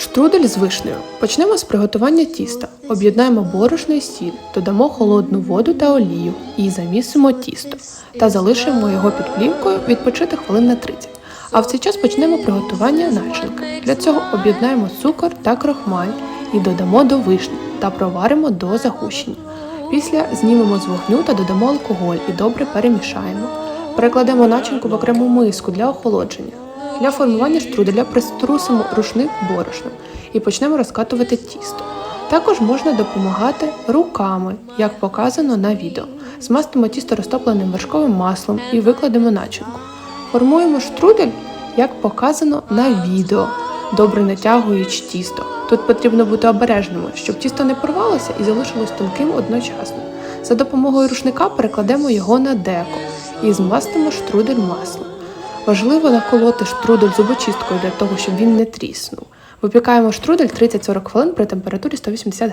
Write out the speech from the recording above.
Штрудель з вишнею. Почнемо з приготування тіста. Об'єднаємо борошно і сіль, додамо холодну воду та олію і замісимо тісто та залишимо його під плівкою відпочити хвилин на 30. А в цей час почнемо приготування начинки. Для цього об'єднаємо цукор та крохмаль і додамо до вишні та проваримо до загущення. Після знімемо з вогню та додамо алкоголь і добре перемішаємо. Перекладемо начинку в окрему миску для охолодження. Для формування штруделя приструсимо рушник борошном і почнемо розкатувати тісто. Також можна допомагати руками, як показано на відео. Змастимо тісто розтопленим вершковим маслом і викладемо начинку. Формуємо штрудель, як показано на відео, добре натягуючи тісто. Тут потрібно бути обережними, щоб тісто не порвалося і залишилось тонким одночасно. За допомогою рушника перекладемо його на деко і змастимо штрудель маслом. Важливо наколоти штрудель зубочисткою для того, щоб він не тріснув. Випікаємо штрудель 30-40 хвилин при температурі 180